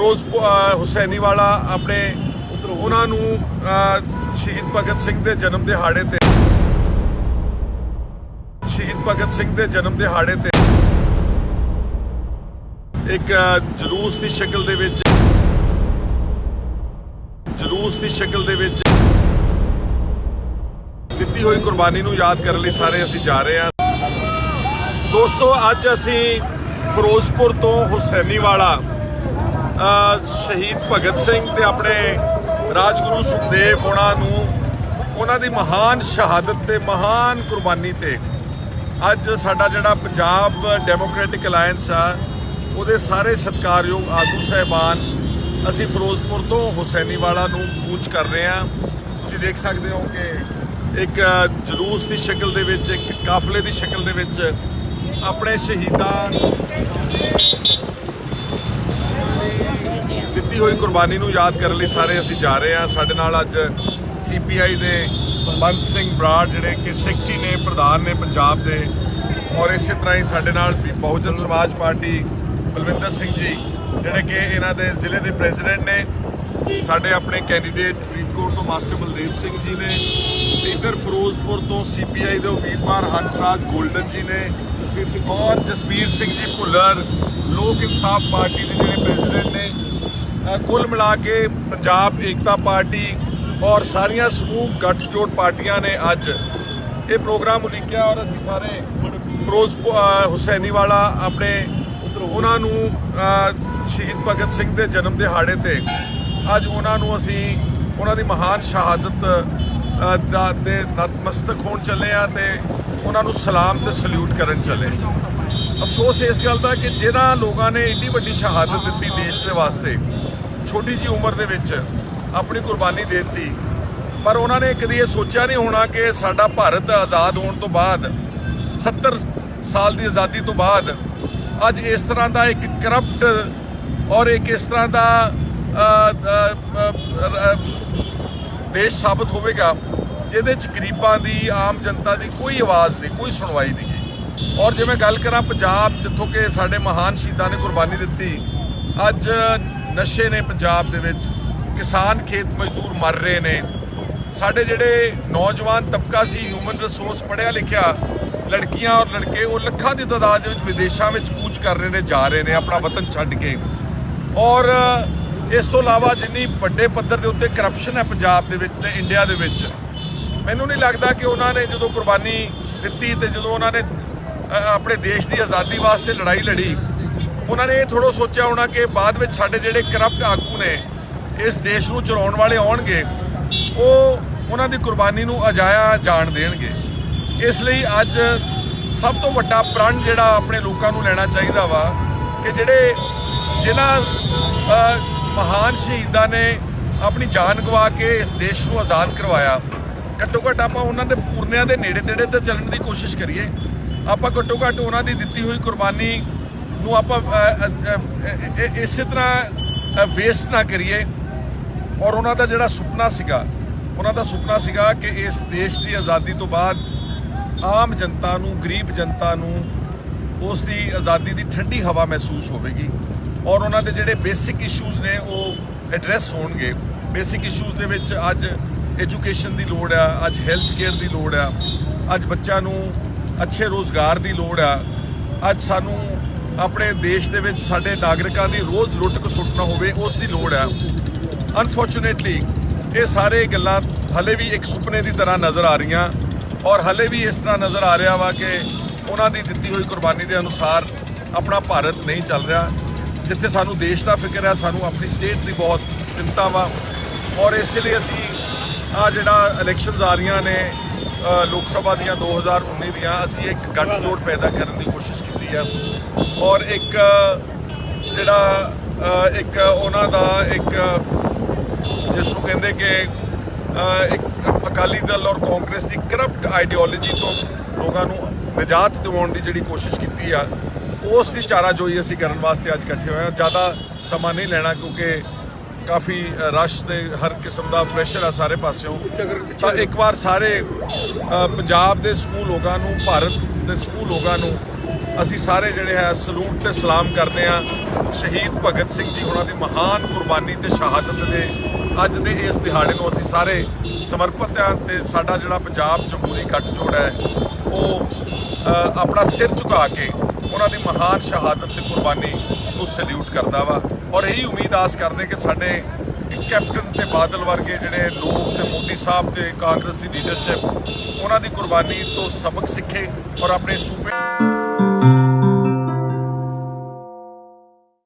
ਫਿਰੋਜ਼ ਹੁਸੈਨੀ ਵਾਲਾ ਆਪਣੇ ਉਹਨਾਂ ਨੂੰ ਸ਼ਹੀਦ ਭਗਤ ਸਿੰਘ ਦੇ ਜਨਮ ਦਿਹਾੜੇ ਤੇ ਸ਼ਹੀਦ ਭਗਤ ਸਿੰਘ ਦੇ ਜਨਮ ਦਿਹਾੜੇ ਤੇ ਇੱਕ ਜਲੂਸ ਦੀ ਸ਼ਕਲ ਦੇ ਵਿੱਚ ਜਲੂਸ ਦੀ ਸ਼ਕਲ ਦੇ ਵਿੱਚ ਦਿੱਤੀ ਹੋਈ ਕੁਰਬਾਨੀ ਨੂੰ ਯਾਦ ਕਰਨ ਲਈ ਸਾਰੇ ਅਸੀਂ ਜਾ ਰਹੇ ਹਾਂ। ਦੋਸਤੋ ਅੱਜ ਅਸੀਂ ਫਿਰੋਜ਼ਪੁਰ ਤੋਂ ਹੁਸੈਨੀ ਵਾਲਾ ਸ਼ਹੀਦ ਭਗਤ ਸਿੰਘ ਤੇ ਆਪਣੇ ਰਾਜਗੁਰੂ ਸੁਖਦੇਵ ਉਹਨਾਂ ਨੂੰ ਉਹਨਾਂ ਦੀ ਮਹਾਨ ਸ਼ਹਾਦਤ ਤੇ ਮਹਾਨ ਕੁਰਬਾਨੀ ਤੇ ਅੱਜ ਸਾਡਾ ਜਿਹੜਾ ਪੰਜਾਬ ਡੈਮੋਕ੍ਰੈਟਿਕ ਅਲਾਈਅੰਸ ਆ, ਉਹਦੇ ਸਾਰੇ ਸਤਿਕਾਰਯੋਗ ਆਗੂ ਸਹਿਬਾਨ, ਅਸੀਂ ਫਿਰੋਜ਼ਪੁਰ ਤੋਂ ਹੁਸੈਨੀਵਾਲਾ ਨੂੰ ਕੂਚ ਕਰ ਰਹੇ ਹਾਂ। ਤੁਸੀਂ ਦੇਖ ਸਕਦੇ ਹੋ ਕਿ ਇੱਕ ਜਲੂਸ ਦੀ ਸ਼ਕਲ ਦੇ ਵਿੱਚ, ਇੱਕ ਕਾਫਲੇ ਦੀ ਸ਼ਕਲ ਦੇ ਵਿੱਚ ਆਪਣੇ ਸ਼ਹੀਦਾਂ ਹੋਈ ਕੁਰਬਾਨੀ ਨੂੰ ਯਾਦ ਕਰਨ ਲਈ ਸਾਰੇ ਅਸੀਂ ਜਾ ਰਹੇ ਹਾਂ। ਸਾਡੇ ਨਾਲ ਅੱਜ ਸੀਪੀਆਈ ਦੇ ਬੰਦ ਸਿੰਘ ਬਰਾੜ, ਜਿਹੜੇ ਕਿ ਸੈਕਟਰੀ ਨੇ, ਪ੍ਰਧਾਨ ਨੇ ਪੰਜਾਬ ਦੇ। ਔਰ ਇਸੇ ਤਰ੍ਹਾਂ ਹੀ ਸਾਡੇ ਨਾਲ ਵੀ ਬਹੁਜਨ ਸਮਾਜ ਪਾਰਟੀ ਬਲਵਿੰਦਰ ਸਿੰਘ ਜੀ, ਜਿਹੜੇ ਕਿ ਇਹਨਾਂ ਦੇ ਜ਼ਿਲ੍ਹੇ ਦੇ ਪ੍ਰੈਜ਼ੀਡੈਂਟ ਨੇ। ਸਾਡੇ ਆਪਣੇ ਕੈਂਡੀਡੇਟ ਫਰੀਦਕੋਟ ਤੋਂ ਮਾਸਟਰ ਬਲਦੇਵ ਸਿੰਘ ਜੀ ਨੇ ਤੇ ਇੱਧਰ ਫਿਰੋਜ਼ਪੁਰ ਤੋਂ ਸੀਪੀਆਈ ਦੇ ਉਮੀਦਵਾਰ ਹੰਸਰਾਜ ਗੋਲਡਨ ਜੀ ਨੇ ਔਰ ਜਸਵੀਰ ਸਿੰਘ ਜੀ ਭੁੱਲਰ, ਲੋਕ ਇਨਸਾਫ ਪਾਰਟੀ ਦੇ ਜਿਹੜੇ ਪ੍ਰੈਜ਼ੀਡੈਂਟ ਨੇ ਕੁੱਲ ਮਿਲਾ ਕੇ ਪੰਜਾਬ ਏਕਤਾ ਪਾਰਟੀ ਔਰ ਸਾਰੀਆਂ ਸਮੂਹ ਗੱਠਜੋੜ ਪਾਰਟੀਆਂ ਨੇ ਅੱਜ ਇਹ ਪ੍ਰੋਗਰਾਮ ਉਲੀਕਿਆ ਔਰ ਅਸੀਂ ਸਾਰੇ ਫਿਰੋਜ਼ ਹੁਸੈਨੀ ਵਾਲਾ ਆਪਣੇ ਉਹਨਾਂ ਨੂੰ ਸ਼ਹੀਦ ਭਗਤ ਸਿੰਘ ਦੇ ਜਨਮ ਦਿਹਾੜੇ ਤੇ ਅੱਜ ਉਹਨਾਂ ਨੂੰ ਅਸੀਂ ਉਹਨਾਂ ਦੀ ਮਹਾਨ ਸ਼ਹਾਦਤ ਦਾ ਦੇ ਨਤਮਸਤਕ ਹੋਣ ਚੱਲੇ ਆ ਤੇ ਉਹਨਾਂ ਨੂੰ ਸਲਾਮ ਤੇ ਸਲੂਟ ਕਰਨ ਚੱਲੇ ਅਫਸੋਸ ਇਸ ਗੱਲ ਦਾ ਕਿ ਜਿਨ੍ਹਾਂ ਲੋਕਾਂ ਨੇ ਇੰਨੀ ਵੱਡੀ ਸ਼ਹਾਦਤ ਦਿੱਤੀ ਦੇਸ਼ ਦੇ ਵਾਸਤੇ ਛੋਟੀ ਜੀ ਉਮਰ ਦੇ ਵਿੱਚ ਆਪਣੀ ਕੁਰਬਾਨੀ ਦੇ ਦਿੱਤੀ। ਪਰ ਉਹਨਾਂ ਨੇ ਕਦੀ ਇਹ ਸੋਚਿਆ ਨਹੀਂ ਹੋਣਾ ਕਿ ਸਾਡਾ ਭਾਰਤ ਆਜ਼ਾਦ ਹੋਣ ਤੋਂ ਬਾਅਦ 70 ਸਾਲ ਦੀ ਆਜ਼ਾਦੀ ਤੋਂ ਬਾਅਦ ਅੱਜ ਇਸ ਤਰ੍ਹਾਂ ਦਾ ਇੱਕ ਕਰਪਟ ਔਰ ਇੱਕ ਇਸ ਤਰ੍ਹਾਂ ਦਾ ਦੇਸ਼ ਸਾਬਤ ਹੋਵੇਗਾ ਜਿਹਦੇ ਚ ਗਰੀਬਾਂ ਦੀ ਆਮ ਜਨਤਾ ਦੀ ਕੋਈ ਆਵਾਜ਼ ਨਹੀਂ ਕੋਈ ਸੁਣਵਾਈ ਨਹੀਂ। ਔਰ ਜਿਵੇਂ ਗੱਲ ਕਰਾਂ ਪੰਜਾਬ, ਜਿੱਥੋਂ ਕਿ ਸਾਡੇ ਮਹਾਨ ਸ਼ਹੀਦਾਂ ਨੇ ਕੁਰਬਾਨੀ ਦਿੱਤੀ, ਅੱਜ ਨਸ਼ੇ ਨੇ ਪੰਜਾਬ ਦੇ ਵਿੱਚ, ਕਿਸਾਨ ਖੇਤ ਮਜ਼ਦੂਰ ਮਰ ਰਹੇ ਨੇ। ਸਾਡੇ ਜਿਹੜੇ ਨੌਜਵਾਨ ਤਬਕਾ ਸੀ ਹਿਊਮਨ ਰਿਸੋਰਸ ਪੜ੍ਹਿਆ ਲਿਖਿਆ ਲੜਕੀਆਂ ਔਰ ਲੜਕੇ, ਉਹ ਲੱਖਾਂ ਦੀ ਤਾਦਾਦ ਦੇ ਵਿੱਚ ਵਿਦੇਸ਼ਾਂ ਵਿੱਚ ਕੂਚ ਕਰ ਰਹੇ ਨੇ, ਜਾ ਰਹੇ ਨੇ, ਆਪਣਾ ਵਤਨ ਛੱਡ ਕੇ। ਔਰ ਇਸ ਤੋਂ ਇਲਾਵਾ ਜਿੰਨੀ ਵੱਡੇ ਪੱਧਰ ਦੇ ਉੱਤੇ ਕਰਪਸ਼ਨ ਹੈ ਪੰਜਾਬ ਦੇ ਵਿੱਚ ਤੇ ਇੰਡੀਆ ਦੇ ਵਿੱਚ, ਮੈਨੂੰ ਨਹੀਂ ਲੱਗਦਾ ਕਿ ਉਹਨਾਂ ਨੇ ਜਦੋਂ ਕੁਰਬਾਨੀ ਦਿੱਤੀ ਤੇ ਜਦੋਂ ਉਹਨਾਂ ਨੇ ਆਪਣੇ ਦੇਸ਼ ਦੀ ਆਜ਼ਾਦੀ ਵਾਸਤੇ ਲੜਾਈ ਲੜੀ। ਉਹਨਾਂ ਨੇ ਇਹ ਥੋੜੋ ਸੋਚਿਆ ਹੋਣਾ ਕਿ ਬਾਅਦ ਵਿੱਚ ਸਾਡੇ ਜਿਹੜੇ ਕਰਪਟ ਆਗੂ ਨੇ, ਇਸ ਦੇਸ਼ ਨੂੰ ਚਲਾਉਣ ਵਾਲੇ ਆਉਣਗੇ, ਉਹ ਉਹਨਾਂ ਦੀ ਕੁਰਬਾਨੀ ਨੂੰ ਅਜਾਇਆ ਜਾਣ ਦੇਣਗੇ। ਇਸ ਲਈ ਅੱਜ ਸਭ ਤੋਂ ਵੱਡਾ ਪ੍ਰਣ ਜਿਹੜਾ ਆਪਣੇ ਲੋਕਾਂ ਨੂੰ ਲੈਣਾ ਚਾਹੀਦਾ ਵਾ ਕਿ ਜਿਹੜੇ ਜਿਨ੍ਹਾਂ ਮਹਾਨ ਸ਼ਹੀਦਾਂ ਨੇ ਆਪਣੀ ਜਾਨ ਗਵਾ ਕੇ ਇਸ ਦੇਸ਼ ਨੂੰ ਆਜ਼ਾਦ ਕਰਵਾਇਆ, ਘੱਟੋ ਘੱਟ ਆਪਾਂ ਉਹਨਾਂ ਦੇ ਪੂਰਨਿਆਂ ਦੇ ਨੇੜੇ ਤੇੜੇ ਤੇ ਚੱਲਣ ਦੀ ਕੋਸ਼ਿਸ਼ ਕਰੀਏ। ਆਪਾਂ ਘੱਟੋ ਘੱਟ ਉਹਨਾਂ ਦੀ ਦਿੱਤੀ ਹੋਈ ਕੁਰਬਾਨੀ ਨੂੰ ਆਪਾਂ ਇਸੇ ਤਰ੍ਹਾਂ ਵੇਸਟ ਨਾ ਕਰੀਏ। ਔਰ ਉਹਨਾਂ ਦਾ ਜਿਹੜਾ ਸੁਪਨਾ ਸੀਗਾ, ਉਹਨਾਂ ਦਾ ਸੁਪਨਾ ਸੀਗਾ ਕਿ ਇਸ ਦੇਸ਼ ਦੀ ਆਜ਼ਾਦੀ ਤੋਂ ਬਾਅਦ ਆਮ ਜਨਤਾ ਨੂੰ, ਗਰੀਬ ਜਨਤਾ ਨੂੰ ਉਸ ਦੀ ਆਜ਼ਾਦੀ ਦੀ ਠੰਡੀ ਹਵਾ ਮਹਿਸੂਸ ਹੋਵੇਗੀ। ਔਰ ਉਹਨਾਂ ਦੇ ਜਿਹੜੇ ਬੇਸਿਕ ਇਸ਼ੂਜ਼ ਨੇ, ਉਹ ਐਡਰੈਸ ਹੋਣਗੇ। ਬੇਸਿਕ ਇਸ਼ੂਜ਼ ਦੇ ਵਿੱਚ ਅੱਜ ਐਜੂਕੇਸ਼ਨ ਦੀ ਲੋੜ ਆ, ਅੱਜ ਹੈਲਥ ਕੇਅਰ ਦੀ ਲੋੜ ਆ, ਅੱਜ ਬੱਚਿਆਂ ਨੂੰ ਅੱਛੇ ਰੋਜ਼ਗਾਰ ਦੀ ਲੋੜ ਆ। ਅੱਜ ਸਾਨੂੰ ਆਪਣੇ ਦੇਸ਼ ਦੇ ਵਿੱਚ ਸਾਡੇ ਨਾਗਰਿਕਾਂ ਦੀ ਰੋਜ਼ ਲੁੱਟ ਸੁੱਟਣਾ ਹੋਵੇ, ਉਸ ਦੀ ਲੋੜ ਆ। ਅਨਫੋਰਚੂਨੇਟਲੀ ਇਹ ਸਾਰੇ ਗੱਲਾਂ ਹਲੇ ਵੀ ਇੱਕ ਸੁਪਨੇ ਦੀ ਤਰ੍ਹਾਂ ਨਜ਼ਰ ਆ ਰਹੀਆਂ। ਔਰ ਹਲੇ ਵੀ ਇਸ ਤਰ੍ਹਾਂ ਨਜ਼ਰ ਆ ਰਿਹਾ ਵਾ ਕਿ ਉਹਨਾਂ ਦੀ ਦਿੱਤੀ ਹੋਈ ਕੁਰਬਾਨੀ ਦੇ ਅਨੁਸਾਰ ਆਪਣਾ ਭਾਰਤ ਨਹੀਂ ਚੱਲ ਰਿਹਾ। ਜਿੱਥੇ ਸਾਨੂੰ ਦੇਸ਼ ਦਾ ਫਿਕਰ ਹੈ ਸਾਨੂੰ ਆਪਣੀ ਸਟੇਟ ਦੀ ਬਹੁਤ ਚਿੰਤਾ ਵਾ। ਔਰ ਇਸ ਲਈ ਅਸੀਂ ਆ ਜਿਹੜਾ ਇਲੈਕਸ਼ਨਸ ਆ ਰਹੀਆਂ ਨੇ ਲੋਕ ਸਭਾ ਦੀਆਂ 2019 ਦੀਆਂ ਅਸੀਂ ਇੱਕ ਗੱਠਜੋੜ ਪੈਦਾ ਕਰਨ ਦੀ ਕੋਸ਼ਿਸ਼ ਕੀਤੀ ਆ। ਔਰ ਇੱਕ ਜਿਹੜਾ ਇੱਕ ਉਹਨਾਂ ਦਾ ਇੱਕ, ਜਿਸ ਨੂੰ ਕਹਿੰਦੇ ਕਿ ਇੱਕ ਅਕਾਲੀ ਦਲ ਔਰ ਕਾਂਗਰਸ ਦੀ ਕਰਪਟ ਆਈਡੀਓਲੋਜੀ ਤੋਂ ਲੋਕਾਂ ਨੂੰ ਨਿਜਾਤ ਦਿਵਾਉਣ ਦੀ ਜਿਹੜੀ ਕੋਸ਼ਿਸ਼ ਕੀਤੀ ਆ, ਉਸ ਦੀ ਚਾਰਾਜੋਈ ਅਸੀਂ ਕਰਨ ਵਾਸਤੇ ਅੱਜ ਇਕੱਠੇ ਹੋਏ ਹਾਂ। ਜ਼ਿਆਦਾ ਸਮਾਂ ਨਹੀਂ ਲੈਣਾ ਕਿਉਂਕਿ ਕਾਫੀ ਰਸ਼ ਦੇ ਹਰ ਕਿਸਮ ਦਾ ਪ੍ਰੈਸ਼ਰ ਆ ਸਾਰੇ ਪਾਸਿਓਂ। ਤਾਂ ਇੱਕ ਵਾਰ ਸਾਰੇ ਪੰਜਾਬ ਦੇ ਸਮੂਹ ਲੋਕਾਂ ਨੂੰ, ਭਾਰਤ ਦੇ ਸਮੂਹ ਲੋਕਾਂ ਨੂੰ ਅਸੀਂ ਸਾਰੇ ਜਿਹੜੇ ਹੈ ਸਲੂਟ ਤੇ ਸਲਾਮ ਕਰਦੇ ਆ ਸ਼ਹੀਦ ਭਗਤ ਸਿੰਘ ਜੀ ਉਹਨਾਂ ਦੀ ਮਹਾਨ ਕੁਰਬਾਨੀ ਤੇ ਸ਼ਹਾਦਤ ਦੇ ਅੱਜ ਦੇ ਇਸ ਦਿਹਾੜੇ ਨੂੰ ਅਸੀਂ ਸਾਰੇ ਸਮਰਪਿਤ ਹਾਂ ਤੇ ਸਾਡਾ ਜਿਹੜਾ ਪੰਜਾਬ ਜਮਹੂਰੀ ਗੱਠਜੋੜ ਹੈ, ਉਹ ਆਪਣਾ ਸਿਰ ਝੁਕਾ ਕੇ ਉਹਨਾਂ ਦੀ ਮਹਾਨ ਸ਼ਹਾਦਤ ਤੇ ਕੁਰਬਾਨੀ ਨੂੰ ਸੈਲੂਟ ਕਰਦਾ ਵਾ। ਔਰ ਇਹੀ ਉਮੀਦ ਆਸ ਕਰਦੇ ਕਿ ਸਾਡੇ ਕੈਪਟਨ ਤੇ ਬਾਦਲ ਵਰਗੇ ਜਿਹੜੇ ਲੋਕ ਤੇ ਮੋਦੀ ਸਾਹਿਬ ਤੇ ਕਾਂਗਰਸ ਦੀ ਲੀਡਰਸ਼ਿਪ ਉਹਨਾਂ ਦੀ ਕੁਰਬਾਨੀ ਤੋਂ ਸਬਕ ਸਿੱਖੇ ਔਰ ਆਪਣੇ ਸੂਬੇ